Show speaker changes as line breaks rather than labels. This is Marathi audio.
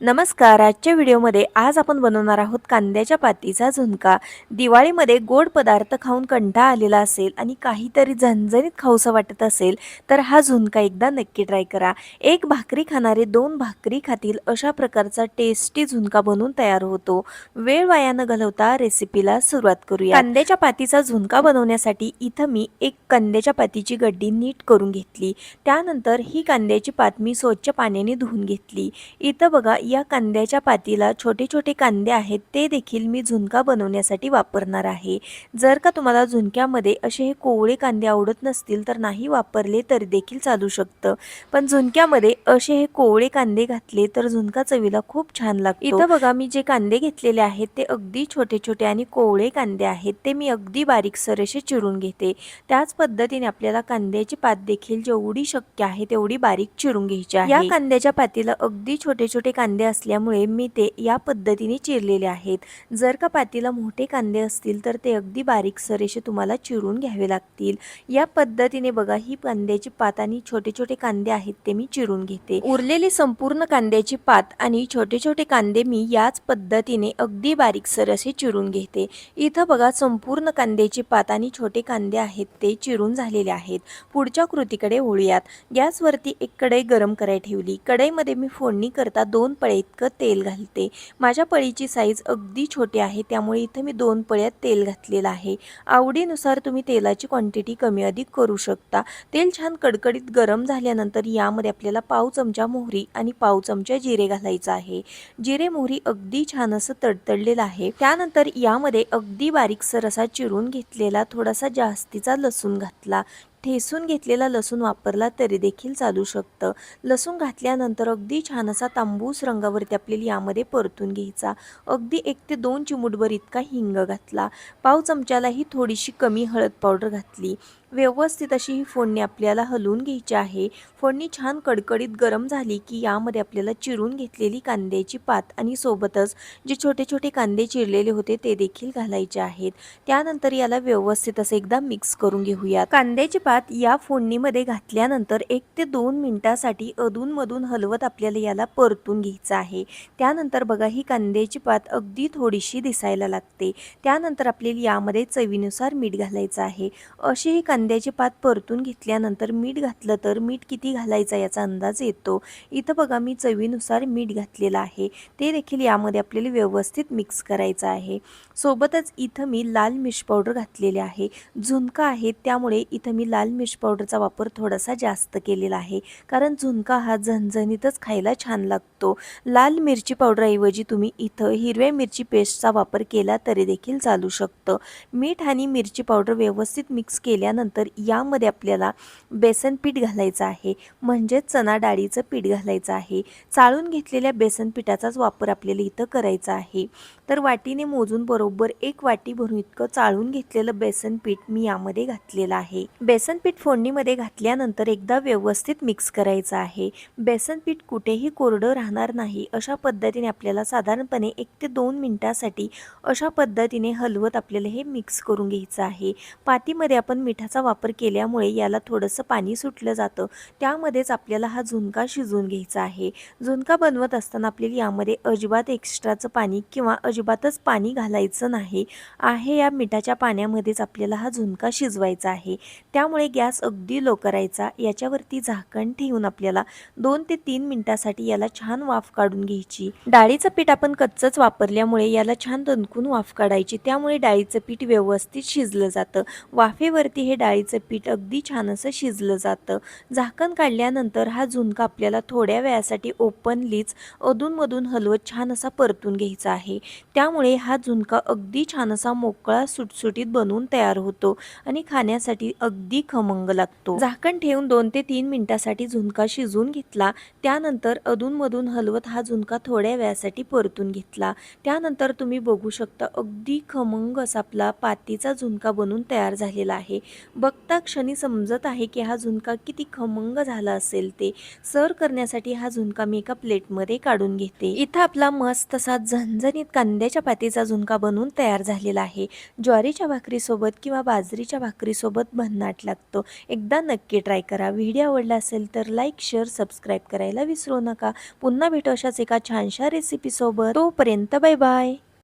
नमस्कार आजच्या व्हिडिओमध्ये आज आपण बनवणार आहोत कांद्याच्या पातीचा झुणका. दिवाळीमध्ये गोड पदार्थ खाऊन कंठा आलेला असेल आणि काहीतरी झणझणीत खाऊसा वाटत असेल तर हा झुणका एकदा नक्की ट्राय करा. एक भाकरी खाणारे दोन भाकरी खातील अशा प्रकारचा टेस्टी झुणका बनवून तयार होतो. वेळ वाया न घालवता रेसिपीला सुरुवात करूया. कांद्याच्या पातीचा झुणका बनवण्यासाठी इथं मी एक कांद्याच्या पातीची गड्डी नीट करून घेतली. त्यानंतर ही कांद्याची पात मी स्वच्छ पाण्याने धुवून घेतली. इथं बघा या कांद्याच्या पातीला छोटे छोटे कांदे आहेत ते देखील मी झुणका बनवण्यासाठी वापरणार आहे. जर का तुम्हाला झुणक्यामध्ये असे हे कोवळे कांदे आवडत नसतील तर नाही वापरले तरी देखील चालू शकतं. पण झुणक्यामध्ये असे हे कोवळे कांदे घातले तर झुणका चवीला खूप छान लागतो. इथं बघा मी जे कांदे घेतलेले आहेत ते अगदी छोटे छोटे आणि कोवळे कांदे आहेत. ते मी अगदी बारीकसर असे चिरून घेते. त्याच पद्धतीने आपल्याला कांद्याची पात देखील जेवढी शक्य आहे तेवढी बारीक चिरून घ्यायची आहे. या कांद्याच्या पातीला अगदी छोटे छोटे कांदे असल्यामुळे मी ते या पद्धतीने चिरलेले आहेत. जर का पातीला मोठे कांदे असतील तर ते अगदी बारीक सरेशे तुम्हाला चिरून घ्यावे लागतील. या पद्धतीने बघा ही कांद्याची पात आणि छोटे छोटे कांदे आहेत ते मी चिरून घेते. उरलेली संपूर्ण कांद्याची पात आणि छोटे छोटे कांदे मी याच पद्धतीने अगदी बारीकसर असे चिरून घेते. इथं बघा संपूर्ण कांद्याची पात आणि छोटे कांदे आहेत ते चिरून झालेले आहेत. पुढच्या कृतीकडे वळूयात. गॅसवरती एक कढई गरम करायला ठेवली. कढईमध्ये मी फोडणी करता दोन पळ इतकं तेल घालते. माझ्या पळीची साईज अगदी छोटी आहे त्यामुळे इथं मी दोन पळ्यात तेल घातलेलं आहे. आवडीनुसार तुम्ही तेलाची क्वांटिटी कमी अधिक करू शकता. तेल छान कडकडीत गरम झाल्यानंतर यामध्ये आपल्याला पाव चमचा मोहरी आणि पाव चमचा जिरे घालायचं आहे. जिरे मोहरी अगदी छान असं तडतडलेलं आहे. त्यानंतर यामध्ये अगदी बारीकसर असा चिरून घेतलेला थोडासा जास्तीचा लसूण घातला. ठेसून घेतलेला लसूण वापरला तरी देखील चालू शकतं. लसूण घातल्यानंतर अगदी छान असा तांबूस रंगावरती आपल्याला यामध्ये परतून घ्यायचा. अगदी एक ते दोन चिमूटभर इतका हिंग घातला. पाव चमच्यालाही थोडीशी कमी हळद पावडर घातली. व्यवस्थित अशी ही फोडणी आपल्याला हलवून घ्यायची आहे. फोडणी छान कडकडीत गरम झाली की यामध्ये आपल्याला चिरून घेतलेली कांद्याची पात आणि सोबतच जे छोटे छोटे कांदे चिरलेले होते ते देखील घालायचे आहेत. त्यानंतर याला व्यवस्थित असं एकदा मिक्स करून घेऊया कांद्याची पात या फोडणीमध्ये घातल्यानंतर एक ते दोन मिनिटासाठी अधूनमधून हलवत आपल्याला याला परतून घ्यायचं आहे. त्यानंतर बघा ही कांद्याची पात अगदी थोडीशी दिसायला लागते. त्यानंतर आपल्याला यामध्ये चवीनुसार मीठ घालायचं आहे. अशी ही कांद्याची पात परतून घेतल्यानंतर मीठ घातलं तर मीठ किती घालायचा याचा अंदाज येतो. इथं बघा मी चवीनुसार मीठ घातलेलं आहे. ते देखील यामध्ये आपल्याला व्यवस्थित मिक्स करायचं आहे. सोबतच इथं मी लाल मिर्च पावडर घातलेले आहे. झुणका आहे त्यामुळे इथं मी लाल मिर्च पावडरचा वापर थोडासा जास्त केलेला आहे. कारण झुणका हा झणझणीतच खायला छान लागतो. लाल मिरची पावडरऐवजी तुम्ही इथं हिरव्या मिरची पेस्टचा वापर केला तरी देखील चालू शकतं. मीठ आणि मिरची पावडर व्यवस्थित मिक्स केल्यानंतर यामध्ये आपल्याला बेसन पीठ घालायचं आहे म्हणजेच चणा डाळीचं पीठ घालायचं आहे. चाळून घेतलेल्या बेसन पिठाचाच वापर आपल्याला इथं करायचा आहे. तर वाटीने मोजून बरोबर एक वाटी भरून इतकं चाळून घेतलेलं बेसन पीठ मी यामध्ये घातलेलं आहे. बेसन पीठ फोडणीमध्ये घातल्यानंतर एकदा व्यवस्थित मिक्स करायचं आहे. बेसन पीठ कुठेही कोरडं राहणार नाही. अशा पद्धतीने आपल्याला साधारणपणे एक ते दोन मिनटासाठी अशा पद्धतीने हलवत आपल्याला हे मिक्स करून घ्यायचं आहे. पातीमध्ये आपण मिठाचा वापर केल्यामुळे याला थोडंसं पाणी सुटलं जातं. त्यामध्येच आपल्याला हा झुणका शिजवून घ्यायचा आहे. झुणका बनवत असताना आपल्याला यामध्ये अजिबात एक्स्ट्राचं पाणी किंवा अजिबातच पाणी घालायचं नाही. आहे या मिठाच्या पाण्यामध्येच आपल्याला हा झुणका शिजवायचा आहे. त्यामुळे गॅस अगदी लो करायचा. याच्यावरती झाकण ठेवून आपल्याला दोन ते तीन मिनिटासाठी याला छान वाफ काढून घ्यायची. डाळीचं पीठ आपण कच्चंच वापरल्यामुळे याला छान दणकून वाफ काढायची. त्यामुळे डाळीचं पीठ व्यवस्थित शिजलं जातं. वाफेवरती हे डाळीचं पीठ अगदी छान असं शिजलं जातं. झाकण काढल्यानंतर हा झुणका आपल्याला थोड्या वेळासाठी ओपनलीच अधूनमधून हलवत छान असा परतून घ्यायचा आहे. त्यामुळे हा झुणका अगदी छान असा मोकळा सुटसुटीत बनवून तयार होतो आणि खाण्यासाठी अगदी खमंग लागतो. झाकण ठेवून दोन ते तीन मिनिटासाठी झुणका शिजून घेतला. त्यानंतर अधूनमधून हलवत हा झुणका थोड्या वेळासाठी परतून घेतला. त्यानंतर तुम्ही बघू शकता अगदी खमंग असा आपला पातीचा झुणका बनून तयार झालेला आहे. बघता क्षणी समजत आहे की हा झुणका किती खमंग झाला असेल ते. सर्व करण्यासाठी हा झुणका मी एका प्लेटमध्ये काढून घेते. इथं आपला मस्त तसा झणझणीत कांद्याच्या पातीचा झुणका बनवून तयार झालेला आहे. ज्वारीच्या भाकरीसोबत किंवा बाजरीच्या भाकरीसोबत भन्नाट लागतो. एकदा नक्की ट्राय करा. व्हिडिओ आवडला असेल तर लाईक शेअर सबस्क्राईब करायला विसरू नका. पुन्हा भेटू अशाच एका छानशा रेसिपीसोबत. तोपर्यंत बाय बाय.